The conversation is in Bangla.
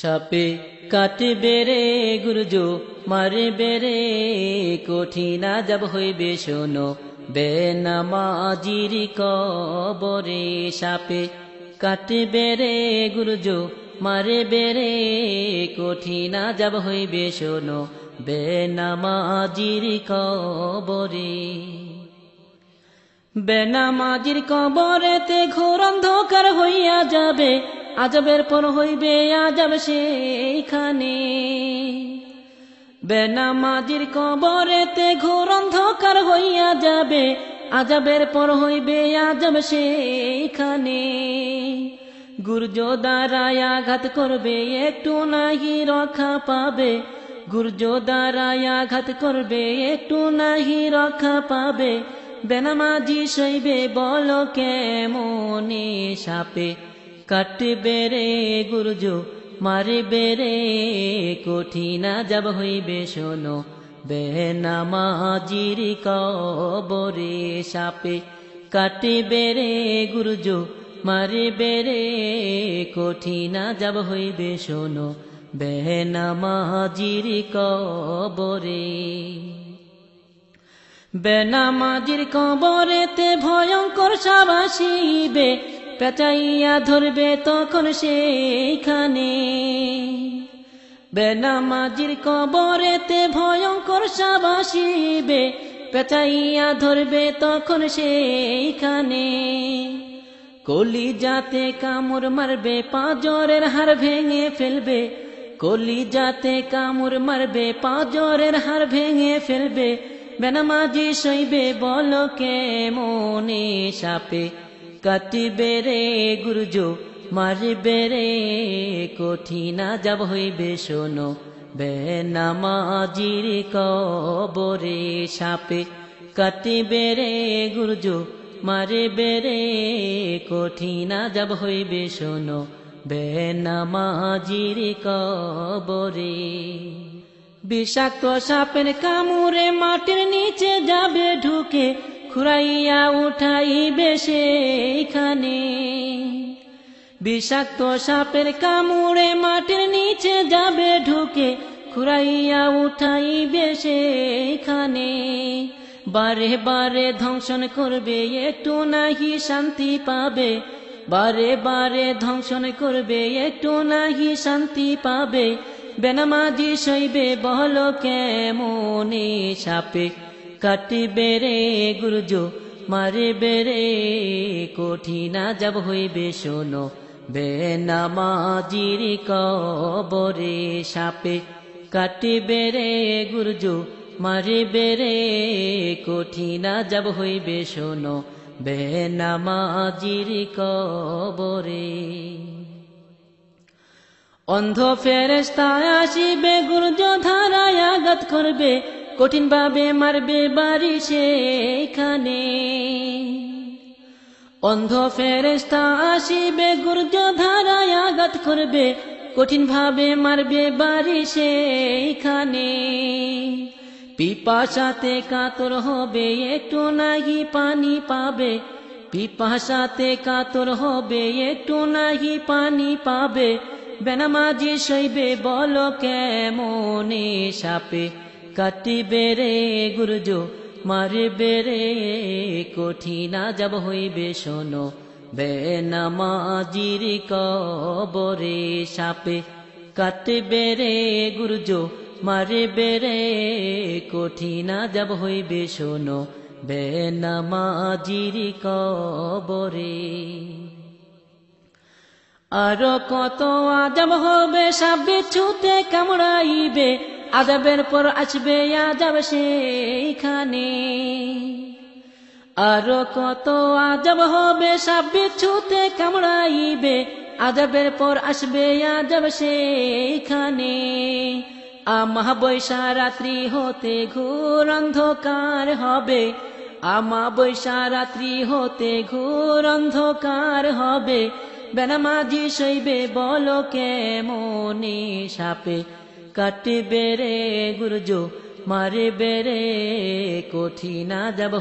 সাপে কাটবে রে গুরুজো, মারবে রে, কঠিনা যাব হইবে, শোনো। বেনামাজির কবরে সাপে কাটবে রে গুরুজো, মারবে রে, কঠিনা যাব হইবে, শোনো। বেনামাজির কবরে বেনামাজির কবরেতে ঘোর অন্ধকার হইয়া যাবে আজবের পর হইবে আজব সেইখানে। বেনামাজির কবরেতে ঘোর অন্ধকার হইয়া যাবে, আজবের পর হইবে আজব সেইখানে। গুর্জ দ্বারায় আঘাত করবে, একটু নাহি রক্ষা পাবে। গুর্জ দ্বারায় আঘাত করবে, একটু নাহি রক্ষা পাবে। বেনামাজি সইবে বল কেমনে সাপে? কাটবে রে গুরুজ, মারবে রে কঠিনা যাব হইবে শোনো। বেনামাজির কবরে সাপে কাটবে রে গুরুজ, মারবে রে কঠিনা যাব হইবে শোনো। বেনামাজির কবরে বেনামাজির কবরেতে ভয়ঙ্কর সাবাসিবে পেঁচাইয়া ধরবে তখন সেইখানে। বেনামাজির কবরেতে ভয়ঙ্কর সাবাসিবে পেঁচাইয়া ধরবে তখন সেইখানে। কলি যাতে কামড় মারবে, পাঁজরের হার ভেঙে ফেলবে। কলি যাতে কামড় মারবে, পাঁজরের হার ভেঙে ফেলবে। বেনামাজি সইবে, বল কে মনে সাপে? কাটিবে রে গুরুজো মারবে রে কঠিনা যাব হইবে শোনো। বেনামাজির কবরে সাপে কাটিবে রে গুরুজো মারবে রে কঠিনা যাব হইবে শোনো। বেনামাজির কবরে বিষাক্ত সাপের কামুরে মাটির নিচে যাবে ঢুকে খুরাইয়া উঠাইবে সেইখানে। বিষাক্ত সাপের কামুরে মাটির নিচে যাবে ঢুকে খুরাইয়া উঠাইবে সেইখানে। বারে বারে ধ্বংসন করবে, একটু নাহি শান্তি পাবে। বারে বারে ধ্বংসন করবে, একটু নাহি শান্তি পাবে। বেনামাজি সইবে বল কেমনে সাপে কাটিবে রে গুরুজ, মারবে রে কঠিনা যাব হইবে শোনো। বেনামাজির কবরে সাপে কাটিবে রে গুরুজ, মারবে রে কঠিনা যাব হইবে শোনো। বেনামাজির কবরে অন্ধ ফেরেস্তা আসিবে, গুরুজ ধারায় আঘাত করবে। কঠিন ভাবে মারবে বাড়ি সেখানে অন্ধ ফেরেস্তা আসিবে গুরুজ ধারায় আঘাত করবে, কঠিন ভাবে মারবে বাড়ি সেইখানে। পিপাসাতে কাতর হবে, একটু নাহি পানি পাবে। পিপাসাতে কাতর হবে, একটু নাহি পানি পাবে। বেনামাজি সইবে, বল কেমনে সাপে? কাটিবে রে গুরুজ মারবে রে কঠিনা যাব হইবে শোনো। বেনামাজির কবরে সাপে কাটবে রে গুরুজ মারবে রে কঠিনা যাব হইবে শোনো। বেনামাজির কবরে আর কত আজব হবে সাবে ছুতে কামড়াইবে। আজাবের পর আসবে আজাব সেইখানে। আরও কত আজব হবে সাবে ছুতে কামড়াইবে। আজাবের পর আসবে আজাব সেইখানে। আমা বৈশা রাত্রি হতে ঘোর অন্ধকার হবে। আমা বৈশা রাত্রি হতে ঘোর অন্ধকার হবে। বেনামাজি সইবে বল কেমনে সাপে? কাটবে রে গুরুজো মারবে রে কঠিনা যাব